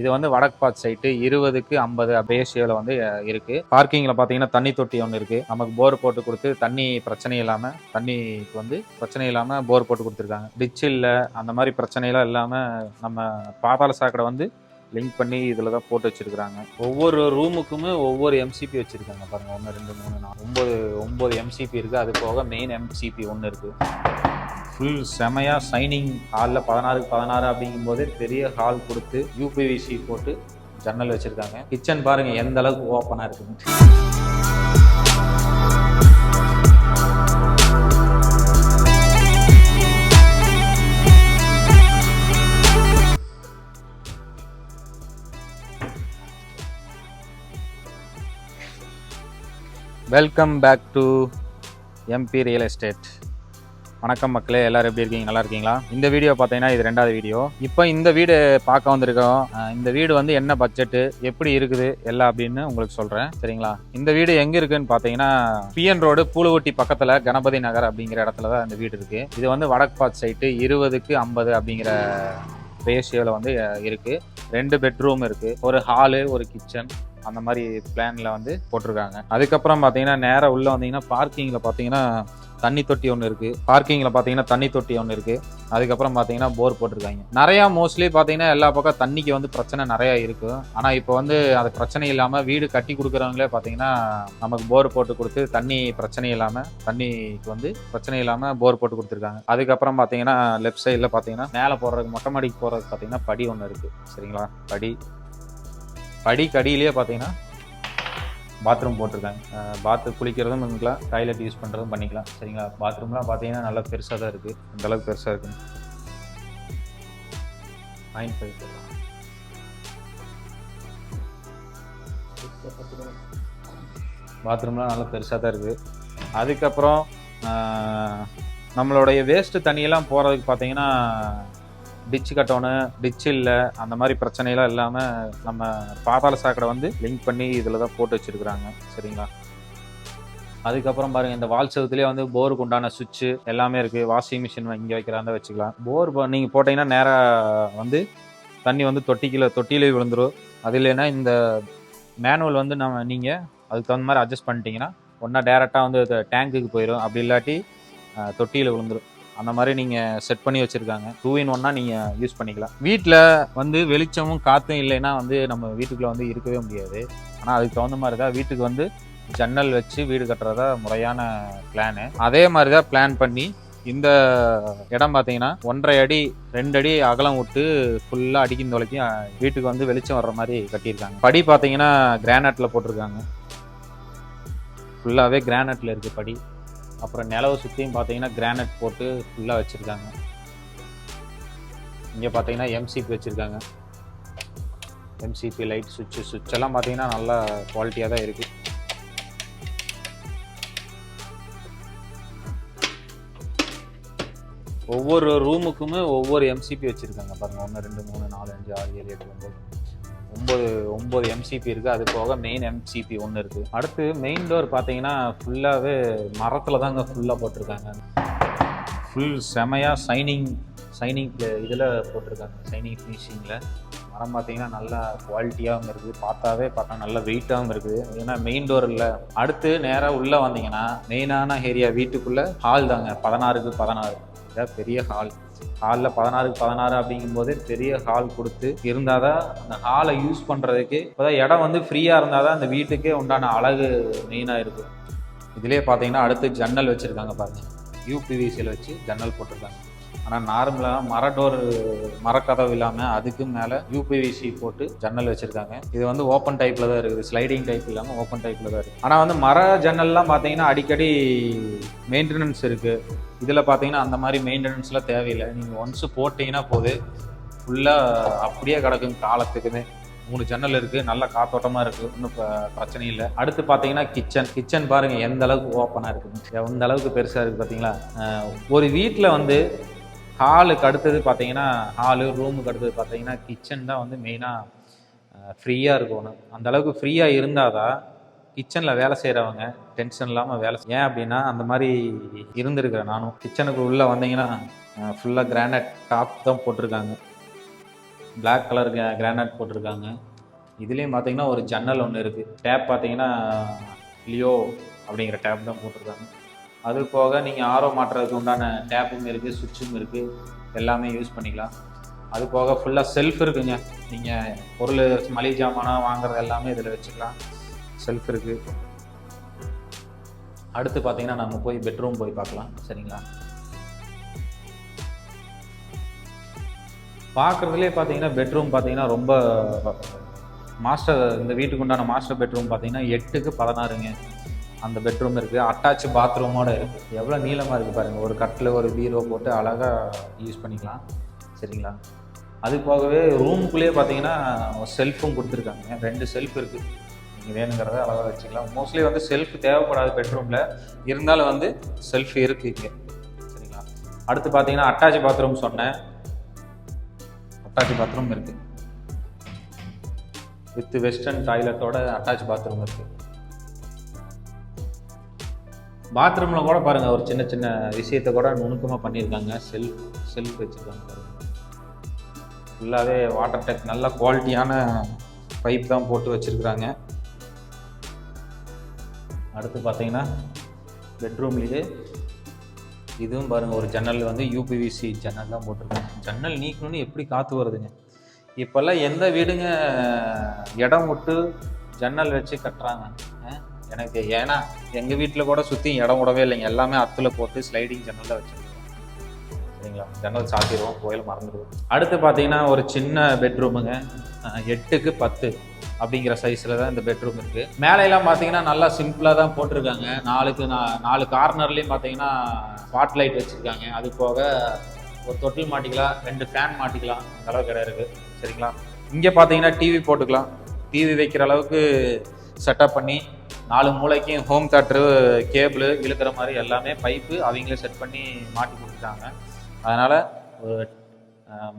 இது வந்து வடக்கு பார்த்து சைட்டு இருபதுக்கு ஐம்பது ரேஷியோவில் வந்து இருக்குது இருக்கு. பார்க்கிங்கில் பார்த்தீங்கன்னா தண்ணி தொட்டி ஒன்று இருக்கு. நமக்கு போர் போட்டு கொடுத்து தண்ணி பிரச்சனை இல்லாமல் தண்ணிக்கு வந்து பிரச்சனை இல்லாமல் போர் போட்டு கொடுத்துருக்காங்க. டிச் இல்லை அந்த மாதிரி பிரச்சனைலாம் இல்லாமல் நம்ம பாதாள சாக்கடை வந்து லிங்க் பண்ணி இதில் தான் போட்டு வச்சுருக்குறாங்க. ஒவ்வொரு ரூமுக்குமே ஒவ்வொரு எம்சிபி வச்சிருக்காங்க பாருங்கள் ஒன்று ரெண்டு மூணு நாலு ஒம்பது ஒம்பது எம்சிபி இருக்குது அது போக மெயின் எம்சிபி ஒன்று இருக்குது ஃபுல் செமையாக சைனிங் ஹாலில் பதினாறுக்கு பதினாறு அப்படிங்கும்போது பெரிய ஹால் கொடுத்து யூபிவிசி போட்டு ஜன்னல் வச்சிருக்காங்க. கிச்சன் பாருங்கள் எந்த அளவுக்கு ஓப்பனாக இருக்குன்னு. Welcome back to MP real estate வணக்கம் மக்களே எல்லாரும் எப்படி இருக்கீங்க? நல்லா இருக்கீங்களா? இந்த வீடியோ பார்த்தீங்கன்னா இது ரெண்டாவது வீடியோ. இப்போ இந்த வீடு பார்க்க வந்திருக்கோம் இந்த வீடு வந்து என்ன பட்ஜெட்டு எப்படி இருக்குது எல்லாம் அப்படின்னு உங்களுக்கு சொல்கிறேன் சரிங்களா? இந்த வீடு எங்கே இருக்குன்னு பார்த்தீங்கன்னா பிஎன் ரோடு பூலுவட்டி பக்கத்தில் கணபதி நகர் அப்படிங்கிற இடத்துல தான் இந்த வீடு இருக்குது இது வந்து வடக்கு பார்த்து சைட்டு இருபதுக்கு ஐம்பது அப்படிங்கிற ரேஷியோவில் வந்து இருக்குது ரெண்டு பெட்ரூம் இருக்குது ஒரு ஹாலு ஒரு கிச்சன் அந்த மாதிரி பிளான்ல வந்து போட்டிருக்காங்க. அதுக்கப்புறம் பார்த்தீங்கன்னா நேராக உள்ள வந்தீங்கன்னா பார்க்கிங்ல பார்த்தீங்கன்னா தண்ணி தொட்டி ஒன்று இருக்கு. பார்க்கிங்ல பார்த்தீங்கன்னா தண்ணி தொட்டி ஒன்று இருக்கு. அதுக்கப்புறம் பார்த்தீங்கன்னா போர் போட்டிருக்காங்க. நிறையா மோஸ்ட்லி பார்த்தீங்கன்னா எல்லா பக்கம் தண்ணிக்கு வந்து பிரச்சனை நிறையா இருக்கு. ஆனால் இப்போ வந்து அது பிரச்சனை இல்லாமல் வீடு கட்டி கொடுக்குறவங்களே பார்த்தீங்கன்னா நமக்கு போர் போட்டு கொடுத்து தண்ணி பிரச்சனை இல்லாமல் தண்ணிக்கு வந்து பிரச்சனை இல்லாமல் போர் போட்டு கொடுத்துருக்காங்க. அதுக்கப்புறம் பார்த்தீங்கன்னா லெஃப்ட் சைடில் பார்த்தீங்கன்னா மேலே போடுறதுக்கு மொட்டை மாடிக்கு போகிறதுக்கு பார்த்தீங்கன்னா படி ஒன்று இருக்குது சரிங்களா? படி. படி அடியிலேயே பார்த்தீங்கன்னா பாத்ரூம் போட்டிருக்காங்க. பாத்ரூம் குளிக்கிறதும் பண்ணிக்கலாம் டாய்லெட் யூஸ் பண்ணுறதும் பண்ணிக்கலாம். சரிங்களா? பாத்ரூம்லாம் பார்த்தீங்கன்னா நல்லா பெருசாக தான் இருக்குது அந்தளவுக்கு பெருசாக இருக்கு. ஃபைவ் பாத்ரூம்லாம் நல்லா பெருசாக தான் இருக்குது அதுக்கப்புறம் நம்மளுடைய வேஸ்ட்டு தண்ணியெல்லாம் போகிறதுக்கு பார்த்தீங்கன்னா டிச்சு கட்டணும் டிச்சு இல்லை அந்த மாதிரி பிரச்சனையெல்லாம் இல்லாமல் நம்ம பாதாள சாக்கடை வந்து லிங்க் பண்ணி இதில் தான் போட்டு வச்சுருக்குறாங்க. சரிங்களா? அதுக்கப்புறம் பாருங்க இந்த வால் செவத்துலேயே வந்து போருக்கு உண்டான சுவிட்சு எல்லாமே இருக்கு. வாஷிங் மிஷின் இங்கே வைக்கிறாங்க வச்சுக்கலாம். போர் நீங்கள் போட்டிங்கன்னா நேராக வந்து தண்ணி வந்து தொட்டிக்கில் தொட்டியிலே விழுந்துடும் அது இல்லைன்னா இந்த மேனுவல் வந்து நம்ம நீங்கள் அதுக்கு தகுந்த மாதிரி அட்ஜஸ்ட் பண்ணிட்டீங்கன்னா ஒன்றா டேரெக்டாக வந்து டேங்குக்கு போயிடும் அப்படி இல்லாட்டி தொட்டியில் விழுந்துடும் அந்த மாதிரி நீங்கள் செட் பண்ணி வச்சுருக்காங்க. டூ இன் ஒன்னா நீங்கள் யூஸ் பண்ணிக்கலாம். வீட்டில் வந்து வெளிச்சமும் காற்றும் இல்லைன்னா வந்து நம்ம வீட்டுக்குள்ளே வந்து இருக்கவே முடியாது. ஆனால் அதுக்கு தகுந்த மாதிரி தான் வீட்டுக்கு வந்து ஜன்னல் வச்சு வீடு கட்டுறதா முறையான பிளானு அதே மாதிரி தான் பிளான் பண்ணி இந்த இடம் பார்த்தீங்கன்னா ஒன்றரை அடி ரெண்டு அடி அகலம் விட்டு ஃபுல்லாக அடிக்கும் தொலைக்கும் வீட்டுக்கு வந்து வெளிச்சம் வர்ற மாதிரி கட்டியிருக்காங்க. படி பார்த்தீங்கன்னா கிரானைட்டில் போட்டிருக்காங்க. ஃபுல்லாகவே கிரானைட்டில் இருக்குது படி. அப்புறம் நிலவை சுற்றியும் பார்த்தீங்கன்னா கிரானைட் போட்டு ஃபுல்லாக வச்சுருக்காங்க. இங்கே பார்த்தீங்கன்னா எம்சிபி வச்சுருக்காங்க. எம்சிபி லைட் சுவிட்சு சுவிட்ச் எல்லாம் பார்த்தீங்கன்னா நல்லா குவாலிட்டியாக தான் இருக்குது ஒவ்வொரு ரூமுக்குமே ஒவ்வொரு எம்சிபி வச்சுருக்காங்க பாருங்கள் ஒன்று ரெண்டு மூணு நாலு அஞ்சு ஆறு ஏழு எட்டு ஒம்பது ஒம்பது ஒம்பது எம்சிபி இருக்குது அது போக மெயின் எம்சிபி ஒன்று இருக்குது அடுத்து மெயின் டோர் பார்த்தீங்கன்னா ஃபுல்லாகவே மரத்தில் தாங்க ஃபுல்லாக போட்டிருக்காங்க. ஃபுல் செமையாக சைனிங் சைனிங் இதில் போட்டிருக்காங்க. சைனிங் ஃபினிஷிங்கில் மரம் பார்த்தீங்கன்னா நல்லா குவாலிட்டியாகவும் இருக்குது. பார்த்தாவே பார்த்தா நல்ல வெயிட்டாகவும் இருக்குது. ஏன்னா மெயின் டோர் இல்லை அடுத்து நேராக உள்ளே வந்தீங்கன்னா மெயினான ஏரியா வீட்டுக்குள்ளே ஹால் தாங்க. பதினாறுக்கு பதினாறு. இதாக பெரிய ஹால் ஹாலில் பதினாறுக்கு பதினாறு அப்படிங்கும்போது பெரிய ஹால் கொடுத்து இருந்தால் தான் அந்த ஹாலை யூஸ் பண்ணுறதுக்கு இப்போதான் இடம் வந்து ஃப்ரீயாக இருந்தால் தான் அந்த வீட்டுக்கே உண்டான அழகு மெயினாக இருக்கும். இதுலேயே பார்த்தீங்கன்னா அடுத்து ஜன்னல் வச்சுருக்காங்க பாருங்கள் யூபிவிசியில் வச்சு ஜன்னல் போட்டிருக்காங்க. ஆனால் நார்மலாக மர டோர் மரக்கதவு இல்லாமல் அதுக்கு மேலே யூபிவிசி போட்டு ஜன்னல் வச்சுருக்காங்க. இது வந்து ஓப்பன் டைப்பில் தான் இருக்குது. ஸ்லைடிங் டைப் இல்லாமல் ஓப்பன் டைப்பில் தான் இருக்குது. ஆனால் வந்து மர ஜன்னல்லாம் பார்த்தீங்கன்னா அடிக்கடி மெயின்டெனன்ஸ் இருக்குது இதில் பார்த்தீங்கன்னா அந்த மாதிரி மெயின்டெனன்ஸ்லாம் தேவையில்லை. நீங்கள் ஒன்ஸ் போட்டிங்கன்னா போது ஃபுல்லாக அப்படியே கிடக்கும் காலத்துக்குமே. மூணு ஜன்னல் இருக்குது நல்ல காத்தோட்டமாக இருக்குது ஒன்றும் பிரச்சனை இல்லை. அடுத்து பார்த்தீங்கன்னா கிச்சன் கிச்சன் பாருங்கள் எந்த அளவுக்கு ஓப்பனாக இருக்குது எந்த அளவுக்கு பெருசாக இருக்குது பார்த்தீங்களா ஒரு வீட்டில் வந்து ஹாலுக்கு அடுத்தது பார்த்தீங்கன்னா ஹாலு ரூமுக்கு அடுத்தது பார்த்தீங்கன்னா கிச்சன் தான் வந்து மெயினாக ஃப்ரீயாக இருக்கணும் அந்த அளவுக்கு ஃப்ரீயாக இருந்தால் தான் கிச்சனில் வேலை செய்கிறவங்க டென்ஷன் இல்லாமல் வேலை ஏன் அப்படின்னா அந்த மாதிரி இருந்திருக்கிறேன் நானும். கிச்சனுக்கு உள்ளே வந்தீங்கன்னா ஃபுல்லாக கிரானைட் டாப் தான் போட்டிருக்காங்க. பிளாக் கலர் கிரானைட் போட்டிருக்காங்க. இதுலேயும் பார்த்தீங்கன்னா ஒரு ஜன்னல் ஒன்று இருக்குது டேப் பார்த்தீங்கன்னா லியோ அப்படிங்கிற டேப் தான் போட்டிருக்காங்க. அது போக நீங்கள் ஆரோ மாட்டுறதுக்கு உண்டான டேப்பும் இருக்குது சுவிட்சும் இருக்குது எல்லாமே யூஸ் பண்ணிக்கலாம். அது போக ஃபுல்லாக செல்ஃப் இருக்குங்க. நீங்கள் பொருள் மளிகை ஜாமானாக வாங்குறது எல்லாமே இதில் வச்சுக்கலாம். செல்ஃப் இருக்குது அடுத்து பார்த்தீங்கன்னா நம்ம போய் பெட்ரூம் போய் பார்க்கலாம். சரிங்களா? பார்க்குறதுலே பார்த்தீங்கன்னா பெட்ரூம் பார்த்தீங்கன்னா ரொம்ப மாஸ்டர் இந்த வீட்டுக்கு உண்டான மாஸ்டர் பெட்ரூம் பார்த்தீங்கன்னா எட்டுக்கு பதினாறுங்க. அந்த பெட்ரூம் இருக்குது அட்டாச் பாத்ரூமோட இருக்குது எவ்வளோ நீளமாக இருக்குது பாருங்கள் ஒரு கட்டில் ஒரு பீரோ போட்டு அழகாக யூஸ் பண்ணிக்கலாம். சரிங்களா? அது போகவே ரூமுக்குள்ளேயே பார்த்தீங்கன்னா செல்ஃபும் கொடுத்துருக்காங்க. ரெண்டு செல்ஃப் இருக்குது நீங்கள் வேணுங்கிறத அழகாக வச்சுக்கலாம். மோஸ்ட்லி வந்து செல்ஃப் தேவைப்படாது பெட்ரூமில் இருந்தாலும் வந்து செல்ஃப் இருக்குது இங்கே. சரிங்களா? அடுத்து பார்த்தீங்கன்னா அட்டாச் பாத்ரூம் சொன்னேன். அட்டாச் பாத்ரூம் இருக்குது வித் வெஸ்டர்ன் டாய்லெட்டோட அட்டாச் பாத்ரூம் இருக்குது பாத்ரூமில் கூட பாருங்கள் ஒரு சின்ன சின்ன விஷயத்தை கூட நுணுக்கமாக பண்ணியிருக்காங்க. செல்ஃப் செல்ஃப் வச்சுருக்காங்க ஃபுல்லாகவே வாட்டர் டேக் நல்ல குவாலிட்டியான பைப் தான் போட்டு வச்சுருக்குறாங்க. அடுத்து பார்த்தீங்கன்னா பெட்ரூம்லேயே இதுவும் பாருங்கள் ஒரு ஜன்னல் வந்து யூபிவிசி ஜன்னல் தான் போட்டிருக்காங்க. ஜன்னல் நீக்கணும்னு எப்படி காற்று வருதுங்க? இப்போல்லாம் எந்த வீடுங்க இடம் விட்டு ஜன்னல் வச்சு கட்டுறாங்க? எனக்கு. ஏன்னா எங்கள் வீட்டில் கூட சுற்றி இடம் விடவே இல்லைங்க. எல்லாமே அத்தில் போட்டு ஸ்லைடிங் ஜன்னலில் வச்சுருக்கோம். சரிங்களா? ஜன்னல் சாத்திடுவோம் கோயில் மறந்துடுவோம். அடுத்து பார்த்தீங்கன்னா ஒரு சின்ன பெட்ரூமுங்க எட்டுக்கு பத்து அப்படிங்கிற சைஸில் தான் இந்த பெட்ரூம் இருக்குது மேலையெல்லாம் பார்த்தீங்கன்னா நல்லா சிம்பிளாக தான் போட்டிருக்காங்க. நாலுக்கு நான் நாலு கார்னர்லேயும் பார்த்தீங்கன்னா ஸ்பாட் லைட் வச்சுருக்காங்க. அது போக ஒரு தொட்டில் மாட்டிக்கலாம் ரெண்டு ஃபேன் மாட்டிக்கலாம். அந்த அளவுக்கு இடம் இருக்குது சரிங்களா? இங்கே பார்த்தீங்கன்னா டிவி போட்டுக்கலாம். டிவி வைக்கிற அளவுக்கு செட்டப் பண்ணி நாலு மூளைக்கும் ஹோம் தேட்டரு கேபிள் இழுக்கிற மாதிரி எல்லாமே பைப்பு அவங்களே செட் பண்ணி மாட்டி கொடுத்துட்டாங்க. அதனால் ஒரு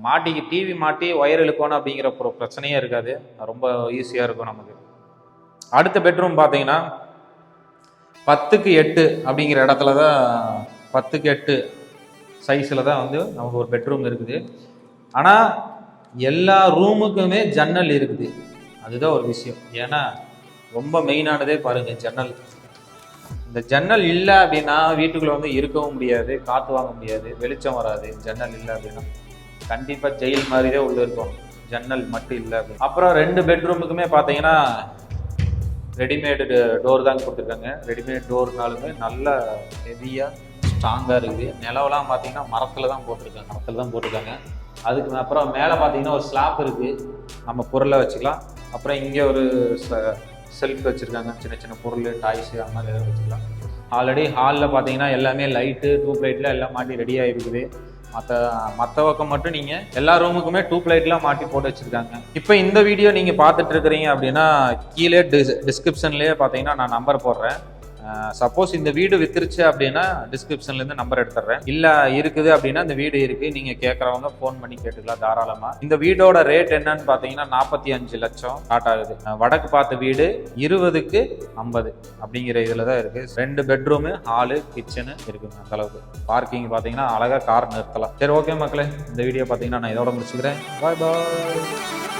மாட்டிக்கு டிவி மாட்டி ஒயர் இழுக்கணும் அப்படிங்கிற ஒரு பிரச்சனையே இருக்காது. ரொம்ப ஈஸியாக இருக்கும் நமக்கு. அடுத்த பெட்ரூம் பார்த்தீங்கன்னா பத்துக்கு எட்டு அப்படிங்கிற இடத்துல தான் பத்துக்கு எட்டு சைஸில் தான் வந்து நமக்கு ஒரு பெட்ரூம் இருக்குது. ஆனால் எல்லா ரூமுக்குமே ஜன்னல் இருக்குது. அதுதான் ஒரு விஷயம். ஏன்னா ரொம்ப மெயினானதே பாருங்க ஜன்னல். இந்த ஜன்னல் இல்லை அப்படின்னா வீட்டுக்குள்ள வந்து இருக்கவும் முடியாது காற்று வாங்க முடியாது வெளிச்சம் வராது. ஜன்னல் இல்லை அப்படின்னா கண்டிப்பாக ஜெயில் மாதிரிதான் உள்ளே உள்ள இருக்கும். ஜன்னல் மட்டும் இல்லை அப்படின்னு. அப்புறம் ரெண்டு பெட்ரூமுக்குமே பார்த்தீங்கன்னா ரெடிமேடு டோர் தான் கொடுத்துருக்காங்க. ரெடிமேட் டோர்னாலுமே நல்ல ஹெவியாக ஸ்ட்ராங்காக இருக்குது. நிலவெல்லாம் பார்த்தீங்கன்னா மரத்தில் தான் போட்டிருக்காங்க. மரத்தில் தான் போட்டிருக்காங்க. அதுக்கு அப்புறம் மேலே பார்த்தீங்கன்னா ஒரு ஸ்லாப் இருக்குது நம்ம பொருளை வச்சுக்கலாம். அப்புறம் இங்கே ஒரு செல்ஃப் வச்சுருக்காங்க. சின்ன சின்ன பொருள் டாய்ஸு அந்த மாதிரி எதாவது வச்சுக்கலாம். ஆல்ரெடி ஹாலில் பார்த்தீங்கன்னா எல்லாமே லைட்டு டியூப் லைட்டில் எல்லாம் மாட்டி ரெடியாக இருக்குது மற்ற மற்ற பக்கம் மட்டும் நீங்கள் எல்லா ரூமுக்குமே டியூப் லைட்லாம் மாட்டி போட்டு வச்சுருக்காங்க. இப்போ இந்த வீடியோ நீங்கள் பார்த்துட்டு இருக்கிறீங்க அப்படின்னா கீழே டிஸ் டிஸ்கிரிப்ஷன்லேயே பார்த்தீங்கன்னா நான் நம்பர் போடுறேன். சப்போஸ் இந்த வீடு வித்துருச்சு அப்படின்னா டிஸ்கிரிப்ஷன்லேருந்து நம்பர் எடுத்துடுறேன் இல்லை இருக்குது அப்படின்னா இந்த வீடு இருக்குது நீங்கள் கேட்குறவங்க ஃபோன் பண்ணி கேட்டுக்கலாம் தாராளமாக இந்த வீடோட ரேட் என்னன்னு பார்த்தீங்கன்னா நாற்பத்தி அஞ்சு லட்சம் ஸ்டார்ட் ஆகுது. வடக்கு பார்த்த வீடு இருபதுக்கு ஐம்பது அப்படிங்கிற இதில் தான் இருக்குது ரெண்டு பெட்ரூமு ஹாலு கிச்சனு இருக்குங்க அந்த அளவுக்கு. பார்க்கிங் பார்த்தீங்கன்னா அழகாக கார் நிறுத்தலாம். சரி ஓகே மக்களே இந்த வீடியோ பார்த்தீங்கன்னா நான் இதோட முடிச்சுக்கிறேன். பாய் பாய்